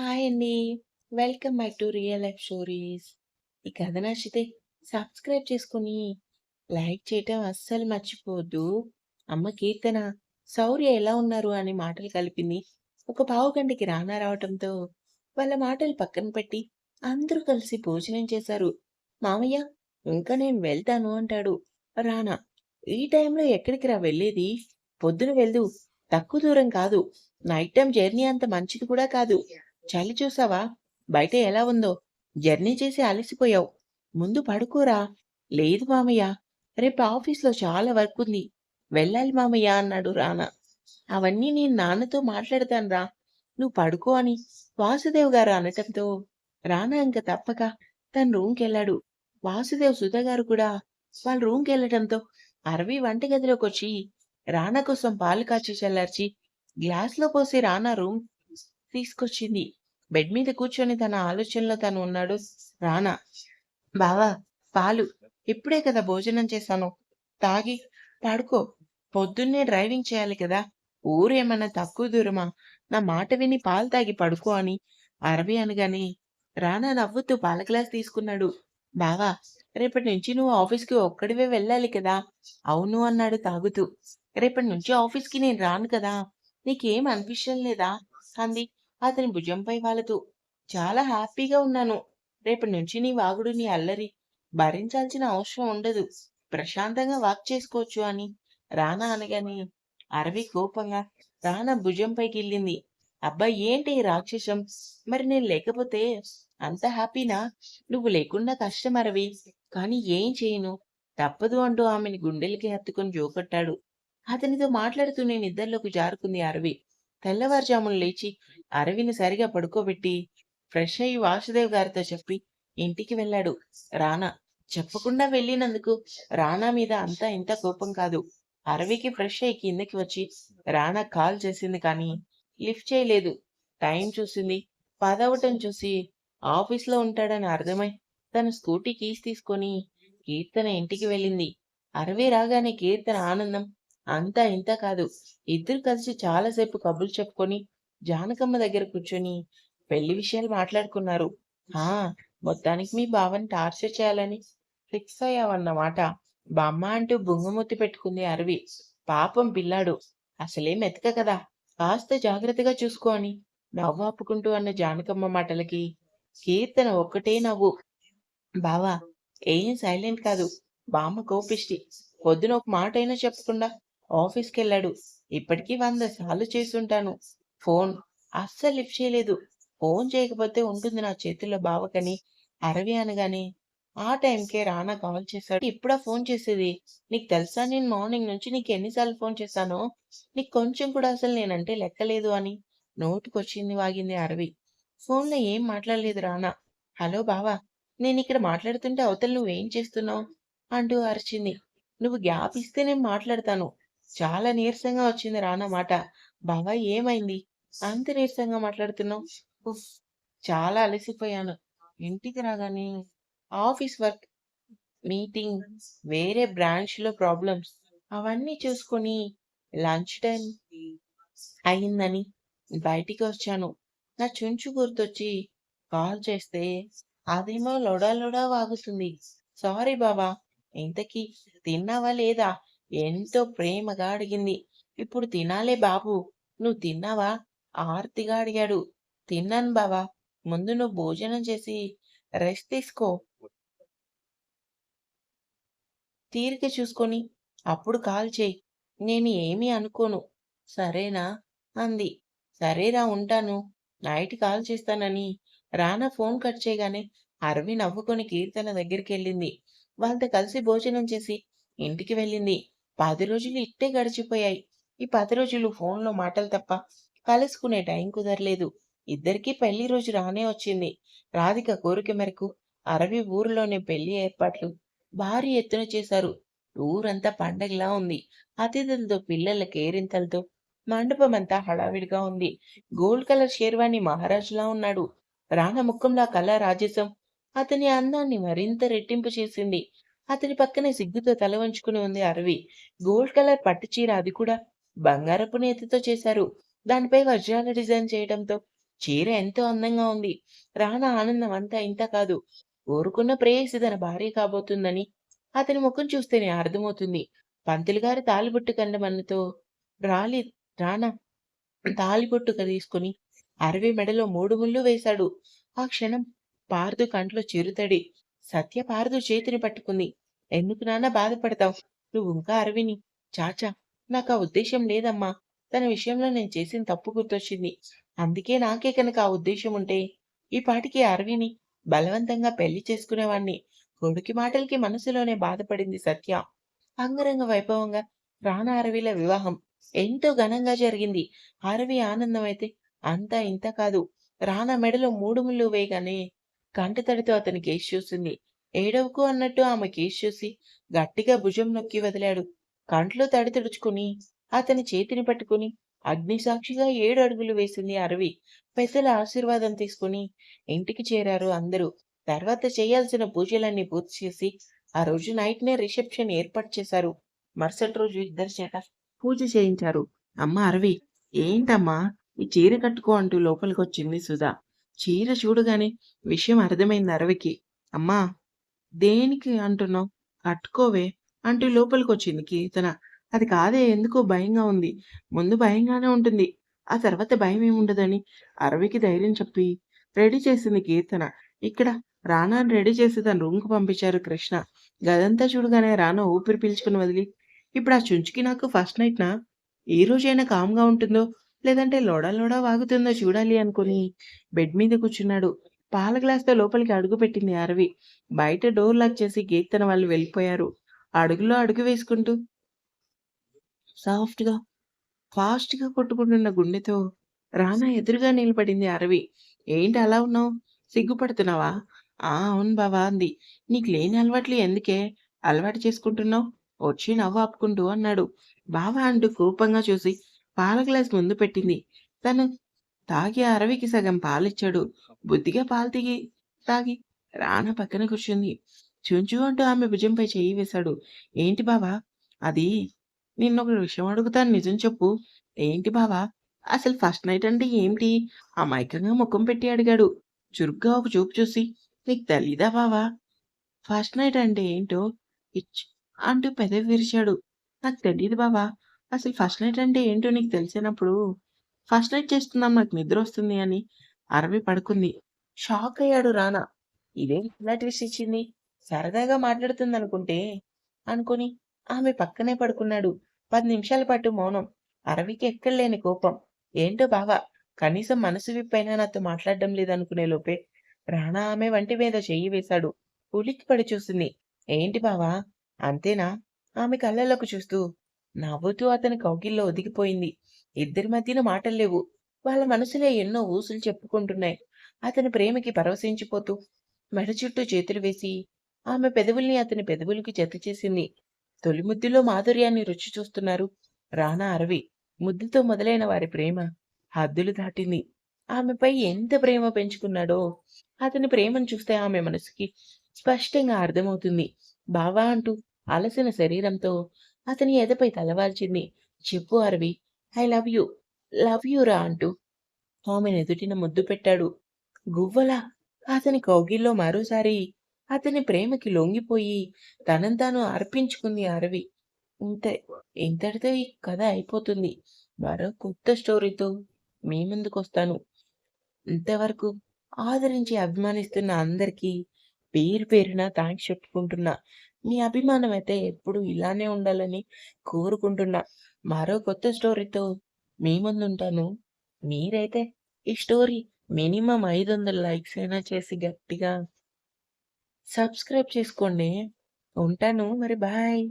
Hi అండి. Welcome back to real life stories. ఈ కథ నచ్చితే సబ్స్క్రైబ్ చేసుకొని, లైక్ చేయటం అస్సలు మర్చిపోవద్దు. అమ్మ కీర్తన, శౌర్య ఎలా ఉన్నారు అని మాటలు కలిపింది. ఒక పావుగంటకి రానా రావటంతో వాళ్ళ మాటలు పక్కన పెట్టి అందరూ కలిసి భోజనం చేశారు. మామయ్య ఇంకా నేను వెళ్తాను అంటాడు రానా. ఈ టైంలో ఎక్కడికి రా వెళ్ళేది? పొద్దున వెళ్దు. తక్కువ దూరం కాదు. నైట్ టైం జర్నీ అంత మంచిది కూడా కాదు. చలి చూసావా? బయట ఎలా ఉందో? జర్నీ చేసి అలసిపోయావు. ముందు పడుకోరా. లేదు మామయ్య. రేపు ఆఫీస్‌లో చాలా వర్క్ ఉంది. వెళ్ళాలి మామయ్య అన్నాడు రానా. అవన్నీ నేను నాన్నతో మాట్లాడతానురా. నువ్వు పడుకో అని వాసుదేవ్ గారు అనటంతో రానా ఇంక తప్పక తన రూమ్‌కెళ్ళాడు. వాసుదేవ్, సుధ గారు కూడా వాళ్ళ రూమ్కి వెళ్ళటంతో అరవి వంటగదిలోకొచ్చి రానా కోసం పాలు కాచి చల్లార్చి గ్లాస్‌లో పోసి రానా రూమ్ తీసుకొచ్చింది. బెడ్ మీద కూర్చొని తన ఆలోచనలో తను ఉన్నాడు రానా. బావా పాలు. ఇప్పుడే కదా భోజనం చేశాను. తాగి పడుకో. పొద్దున్నే డ్రైవింగ్ చేయాలి కదా! ఊరేమన్నా తక్కువ దూరమా? నా మాట విని పాలు తాగి పడుకో అని అరవి అనగానే రానా నవ్వుతూ పాల గ్లాస్ తీసుకున్నాడు. బావా రేపటి నుంచి నువ్వు ఆఫీస్‌కి ఒక్కడివే వెళ్ళాలి కదా! అవును అన్నాడు తాగుతూ. రేపటి నుంచి ఆఫీస్‌కి నేను రాను కదా! నీకేం అనిపించడం లేదా? అంది అతని భుజంపై వాలుతూ. చాలా హ్యాపీగా ఉన్నాను. రేపటి నుంచి నీ వాగుడు, నీ అల్లరి భరించాల్సిన అవసరం ఉండదు. ప్రశాంతంగా వాక్ చేసుకోవచ్చు అని రానా అనగానే అరవి కోపంగా రానా భుజంపైకి వెళ్ళింది అబ్బా ఏంటి రాక్షసం? మరి నేను లేకపోతే అంత హ్యాపీనా? నువ్వు లేకుండా కష్టం అరవి. కానీ ఏం చేయను. తప్పదు అంటూ ఆమెని గుండెలకి హత్తుకొని జోకొట్టాడు. అతనితో మాట్లాడుతూ నేను ఇద్దరిలోకి జారుకుంది అరవి. తెల్లవారుజామున లేచి అరవిని సరిగా పడుకోబెట్టి ఫ్రెష్ అయ్యి వాసుదేవ్ గారితో చెప్పి ఇంటికి వెళ్ళాడు రానా. చెప్పకుండా వెళ్ళినందుకు రానా మీద అంతా ఇంత కోపం కాదు. అరవికి ఫ్రెష్ అయ్యి కిందకి వచ్చి రానా కాల్ చేసింది కానీ లిఫ్ట్ చేయలేదు. టైం చూసింది. పదవటం చూసి ఆఫీస్‌లో ఉంటాడని అర్థమై తన స్కూటీ కీస్ తీసుకొని కీర్తన ఇంటికి వెళ్ళింది. అరవి రాగానే కీర్తన ఆనందం అంతా ఇంత కాదు. ఇద్దరు కలిసి చాలాసేపు కబుర్లు చెప్పుకొని జానకమ్మ దగ్గర కూర్చొని పెళ్ళి విషయాలు మాట్లాడుకున్నారు. ఆ! మొత్తానికి మీ బావని టార్చర్ చేయాలని ఫిక్స్ అయ్యావన్నమాట. బామ్మ అంటూ బుంగమూతి పెట్టుకుంది అరవి. పాపం పిల్లాడు. అసలే మెతక కదా! కాస్త జాగ్రత్తగా చూసుకో అని నవ్వాపుకుంటూ అన్న జానకమ్మ మాటలకి కీర్తన ఒక్కటే నవ్వు. బావా ఏం సైలెంట్ కాదు. బామ్మ కోపిష్టి. పొద్దున ఒక మాట అయినా చెప్పకుండా ఆఫీస్కి వెళ్ళాడు ఇప్పటికీ వంద సార్లు చేస్తుంటాను ఫోన్ అస్సలు లిఫ్ట్ చేయలేదు. ఫోన్ చేయకపోతే ఉంటుంది నా చేతుల్లో బావకని అరవి అనగానే ఆ టైంకే రానా కాల్ చేశాడు. ఇప్పుడా ఫోన్ చేసేది? నీకు తెలుసా నేను మార్నింగ్ నుంచి నీకు ఎన్నిసార్లు ఫోన్ చేశానో? నీకు కొంచెం కూడా అసలు నేనంటే లెక్కలేదు అని నోటికొచ్చింది వాగింది అరవి. ఫోన్‌లో ఏం మాట్లాడలేదు రానా. హలో బావా! ఇక్కడ మాట్లాడుతుంటే అవతల నువ్వేం చేస్తున్నావు? అంటూ అరిచింది. నువ్వు గ్యాప్ ఇస్తే నేను మాట్లాడతాను. చాలా నీరసంగా వచ్చింది రానా మాట. బావా ఏమైంది? అంత నీరసంగా మాట్లాడుతున్నావు? చాలా అలసిపోయాను. ఇంటికి రాగానే ఆఫీస్ వర్క్, మీటింగ్, వేరే బ్రాంచ్‌లో ప్రాబ్లమ్స్ అవన్నీ చూసుకొని లంచ్ టైం అయిందని బయటికి వచ్చాను. నా చుంచు గుర్తొచ్చి కాల్ చేస్తే అదేమో లొడా లొడా వాగుతుంది. సారీ బావా! ఇంతకీ తిన్నావా లేదా? ఎంతో ప్రేమగా అడిగింది. ఇప్పుడు తినాలే బాబు. నువ్వు తిన్నావా? ఆర్తిగా అడిగాడు. తిన్నాను బావా! ముందు నువ్వు భోజనం చేసి రెస్ట్ తీసుకో. తీరిక చూసుకొని అప్పుడు కాల్ చేయి నేను ఏమీ అనుకోను. సరేనా? అంది. సరేరా ఉంటాను. నైట్ కాల్ చేస్తానని రానా ఫోన్ కట్ చేయగానే అరవి నవ్వుకొని కీర్తన దగ్గరికి వెళ్ళింది వాళ్ళతో కలిసి భోజనం చేసి ఇంటికి వెళ్ళింది. పది రోజులు ఇట్టే గడిచిపోయాయి. ఈ పది రోజులు ఫోన్‌లో మాటలు తప్ప కలుసుకునే టైం కుదరలేదు. ఇద్దరికీ పెళ్ళి రోజు రానే వచ్చింది. రాధిక కోరిక మేరకు అరవి ఊరిలోనే పెళ్ళి ఏర్పాట్లు భారీ ఎత్తున చేశారు. ఊరంతా పండగలా ఉంది. అతిథులతో, పిల్లల కేరింతలతో మండపమంతా హడావిడిగా ఉంది. గోల్డ్ కలర్ షేర్వాణి మహారాజులా ఉన్నాడు. రాణముఖంలో కళా కళ రాజసం అతని అందాన్ని మరింత రెట్టింపు చేసింది. అతని పక్కనే సిగ్గుతో తల వంచుకుని ఉంది అరవి. గోల్డ్ కలర్ పట్టు చీర అది కూడా బంగారపు నేతతో చేశారు. దానిపై వజ్రాల డిజైన్ చేయడంతో చీర ఎంతో అందంగా ఉంది. రానా ఆనందం అంతా ఇంత కాదు. కోరుకున్న ప్రేయసి తన భార్య కాబోతుందని అతని ముఖం చూస్తేనే అర్థమవుతుంది. పంతులు గారి తాలిబొట్టు కండమన్నతో రాలి రానా తాళిబొట్టు తీసుకొని అరవి మెడలో మూడు ముళ్ళు వేశాడు. ఆ క్షణం పార్దు కంట్లో చిరుతడి. సత్య పార్దు చేతిని పట్టుకుంది. ఎందుకు నాన్న బాధపడతావు? నువ్వు ఇంకా అరవిని చాచా నాకు ఆ ఉద్దేశం లేదమ్మా. తన విషయంలో నేను చేసిన తప్పు గుర్తొచ్చింది. అందుకే నాకే కనుక ఆ ఉద్దేశం ఉంటే ఈ పాటికి అరవిని బలవంతంగా పెళ్ళి చేసుకునేవాణ్ణి. కొడుకి మాటలకి మనసులోనే బాధపడింది సత్య. అంగరంగ వైభవంగా రాణ అరవిల వివాహం ఎంతో ఘనంగా జరిగింది. అరవి ఆనందం అయితే అంతా ఇంత కాదు. రానా మెడలో మూడు ముళ్ళు వేయగానే కంటతడితో అతని కేసు చూసింది. ఏడవకు అన్నట్టు ఆమె కేసు చూసి గట్టిగా భుజం నొక్కి వదిలాడు. కంట్లో తడి తుడుచుకుని అతని చేతిని పట్టుకుని అగ్నిసాక్షిగా ఏడు అడుగులు వేసింది అరవి. పెద్దల ఆశీర్వాదం తీసుకుని ఇంటికి చేరారు అందరూ. తర్వాత చేయాల్సిన పూజలన్నీ పూర్తి చేసి ఆ రోజు నైట్ నే రిసెప్షన్ ఏర్పాటు చేశారు. మరుసటి రోజు ఇద్దరు చేత పూజ చేయించారు. అమ్మ అరవి ఏంటమ్మా ఈ చీర కట్టుకో అంటూ లోపలికొచ్చింది సుధా. చీర చూడగానే విషయం అర్థమైంది అరవికి. అమ్మా దేనికి అంటున్నావు? కట్టుకోవే అంటూ లోపలికొచ్చింది కీర్తన. అది కాదే ఎందుకో భయంగా ఉంది. ముందు భయంగానే ఉంటుంది. ఆ తర్వాత భయం ఏముండదని అరవికి ధైర్యం చెప్పి రెడీ చేసింది కీర్తన. ఇక్కడ రానాని రెడీ చేసి తన రూమ్కు పంపించారు కృష్ణ. గదంతా చూడగానే రానా ఊపిరి పీల్చుకుని వదిలి ఇప్పుడు ఆ చుంచుకి నాకు ఫస్ట్ నైట్‌నా? ఏ రోజైనా కామ్‌గా ఉంటుందో లేదంటే లోడా లోడా వాగుతుందో చూడాలి అనుకుని బెడ్ మీద కూర్చున్నాడు. పాల గ్లాస్‌తో లోపలికి అడుగుపెట్టింది అరవి. బయట డోర్ లాక్ చేసి తన వాళ్ళు వెళ్ళిపోయారు. అడుగులో అడుగు వేసుకుంటూ సాఫ్ట్‌గా, ఫాస్ట్‌గా కొట్టుకుంటున్న గుండెతో రానా ఎదురుగా నిలబడింది అరవి. ఏంటి అలా ఉన్నావు? సిగ్గుపడుతున్నావా? ఆ! అవును బావా అంది. నీకు లేని అలవాట్లు ఎందుకే అలవాటు చేసుకుంటున్నావు? వచ్చి నవ్వు ఆపుకుంటూ అన్నాడు. బావా అంటూ కోపంగా చూసి పాల గ్లాస్ ముందు పెట్టింది. తను తాగి అరవికి సగం పాలిచ్చాడు. బుద్ధిగా పాలు తిగి తాగి రానా పక్కన కూర్చుంది. చుంచు అంటూ ఆమె భుజంపై చెయ్యి వేశాడు. ఏంటి బావా? అది నిన్నొక విషయం అడుగుతాను నిజం చెప్పు. ఏంటి బావా? అసలు ఫస్ట్ నైట్ అంటే ఏమిటి? అమాయకంగా ముఖం పెట్టి అడిగాడు. చురుగ్గా ఒక చూపు చూసి నీకు తెలీదా బావా? ఫస్ట్ నైట్ అంటే ఏంటో ఇచ్ అంటూ పెదవి విరిచాడు. నాకు తెలీదు బావా. అసలు ఫస్ట్ నైట్ అంటే ఏంటో నీకు తెలిసినప్పుడు ఫస్ట్ నైట్ మాకు నాకు నిద్రొస్తుంది అని అరవి పడుకుంది. షాక్ అయ్యాడు రానా. ఇదేం ఇలా ట్విస్ట్ ఇచ్చింది? సరదాగా మాట్లాడుతుందనుకుంటే అనుకుని ఆమె పక్కనే పడుకున్నాడు. పది నిమిషాల పాటు మౌనం. అరవికి ఎక్కడలేని కోపం. ఏంటో బావా కనీసం మనసు విప్పైనా నాతో మాట్లాడడం లేదనుకునే లోపే రానా ఆమె వంటి మీద చెయ్యి వేశాడు. ఉలిక్కిపడి చూసింది. ఏంటి బావా? అంతేనా? ఆమె కళ్ళలోకి చూస్తూ నవ్వుతూ అతని కౌగిల్లో ఒదిగిపోయింది. ఇద్దరి మధ్యన మాటల్లేవు. వాళ్ళ మనసులే ఎన్నో ఊసులు చెప్పుకుంటున్నాయి. అతని ప్రేమకి పరవశించిపోతూ మెడ చుట్టూ చేతులు వేసి ఆమె పెదవుల్ని అతని పెదవులకి జతచేసింది. తొలి ముద్దులో మాధుర్యాన్ని రుచి చూస్తున్నారు రానా అరవి. ముద్దుతో మొదలైన వారి ప్రేమ హద్దులు దాటింది. ఆమెపై ఎంత ప్రేమ పెంచుకున్నాడో అతని ప్రేమను చూస్తే ఆమె మనసుకి స్పష్టంగా అర్థమవుతుంది. బావా అంటూ అలసిన శరీరంతో అతని ఎదపై తలవాల్చింది. చెప్పు Aravi. I love you. Love you రా అంటూ ఆమె ఎదుటిన ముద్దు పెట్టాడు. గువ్వలా అతని కౌగిల్లో మరోసారి అతని ప్రేమకి లొంగిపోయి తనంతాను అర్పించుకుంది అరవి. ఇంతే. ఇంతటితో ఈ కథ అయిపోతుంది. మరో కొత్త స్టోరీతో మీ ముందుకొస్తాను. ఇంతవరకు ఆదరించి అభిమానిస్తున్న అందరికీ పేరు పేరున థ్యాంక్స్ చెప్పుకుంటున్నా. మీ అభిమానం అయితే ఎప్పుడు ఇలానే ఉండాలని కోరుకుంటున్నా. మరో కొత్త స్టోరీతో మీ ముందుంటాను. మీరైతే ఈ స్టోరీ మినిమం ఐదు వందల లైక్స్ అయినా చేసి గట్టిగా సబ్స్క్రైబ్ చేసుకోండి. ఉంటాను. మరి బాయ్.